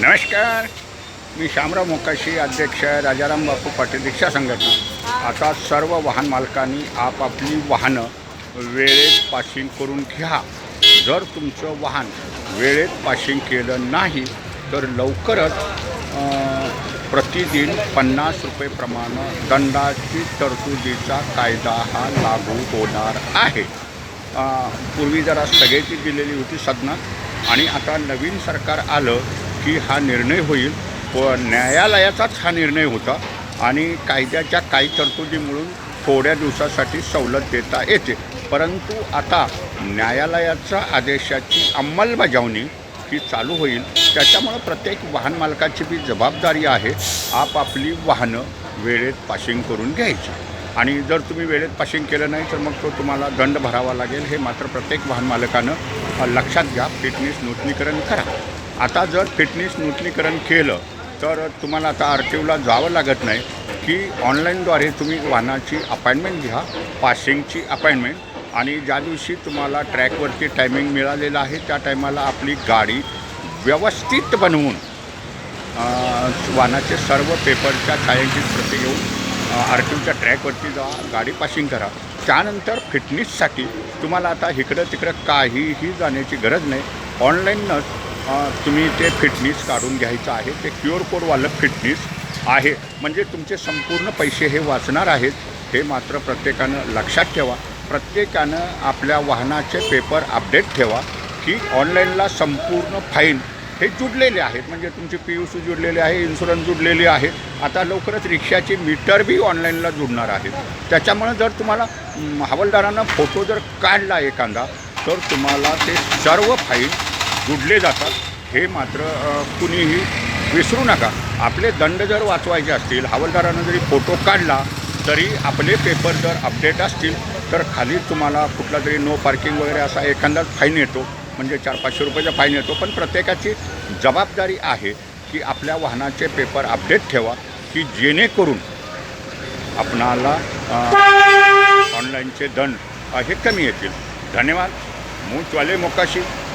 नमस्कार. मी शामराव मोकाशी अध्यक्ष राजाराम बापू पाटील रिक्षा संघटना. आता सर्व वाहन मालकांनी आपापली वाहनं वेळेत पासिंग करून घ्या. जर तुमचं वाहन वेळेत पासिंग केलं नाही तर लवकरच प्रतिदिन पन्नास रुपयेप्रमाणे दंडाची तरतुदीचा कायदा हा लागू होणार आहे. पूर्वी जरा स्थगिती दिलेली होती सदनात आणि आता नवीन सरकार आलं की हा निर्णय होईल. व न्यायालयाचाच हा निर्णय होता. आणि कायद्याच्या काही तरतुदी मिळून थोड्या दिवसासाठी सवलत देता येते. परंतु आता न्यायालयाच्या आदेशाची अंमलबजावणी ही चालू होईल. त्याच्यामुळं प्रत्येक वाहन मालकाची बी जबाबदारी आहे. आपापली वाहनं वेळेत पाशिंग करून घ्यायची. आणि जर तुम्ही वेळेत पाशिंग केलं नाही तर मग तो तुम्हाला दंड भरावा लागेल. हे मात्र प्रत्येक वाहन मालकानं लक्षात घ्या. फिटनेस नूतनीकरण करा. आता जर फिटनेस नूतनीकरण केलं तर तुम्हाला आता आर टी ओला जावं लागत नाही की ऑनलाईनद्वारे तुम्ही वाहनाची अपॉइंटमेंट घ्या पासिंगची अपॉइंटमेंट. आणि ज्या दिवशी तुम्हाला ट्रॅकवरती टायमिंग मिळालेलं आहे त्या टायमाला आपली गाडी व्यवस्थित बनवून वाहनाचे सर्व पेपरच्या छायांची प्रती घेऊन आर टी ओच्या ट्रॅकवरती जा गाडी पासिंग करा. त्यानंतर फिटनेससाठी तुम्हाला आता इकडं तिकडं काहीही जाण्याची गरज नाही. ऑनलाईनच तुम्ही ते फिटनेस काढून घ्यायचं आहे. ते क्युअर कोडवालं फिटनेस आहे. म्हणजे तुमचे संपूर्ण पैसे हे वाचणार आहेत. हे मात्र प्रत्येकानं लक्षात ठेवा. प्रत्येकानं आपल्या वाहनाचे पेपर अपडेट ठेवा की ऑनलाईनला संपूर्ण फाईन हे जुडलेले आहेत. म्हणजे तुमची पी यू सी जुडलेली आहे इन्शुरन्स जुडलेली आहे. आता लवकरच रिक्षाची मीटर बी ऑनलाईनला जुडणार आहेत. त्याच्यामुळे जर तुम्हाला हवालदारानं फोटो जर काढला एखादा तर तुम्हाला ते सर्व फाईन जुडले जातात हे मात्र कुणीही विसरू नका. आपले दंड जर वाचवायचे असतील हवालदारानं जरी फोटो काढला तरी आपले पेपर जर अपडेट असतील तर खाली तुम्हाला कुठला तरी नो पार्किंग वगैरे असा एखादाच फाईन येतो म्हणजे चार पाचशे रुपयाचा फाईन येतो. पण प्रत्येकाची जबाबदारी आहे की आपल्या वाहनाचे पेपर अपडेट ठेवा की जेणेकरून आपणाला ऑनलाईनचे दंड हे कमी येतील. धन्यवाद. मूचवाले मोकाशी.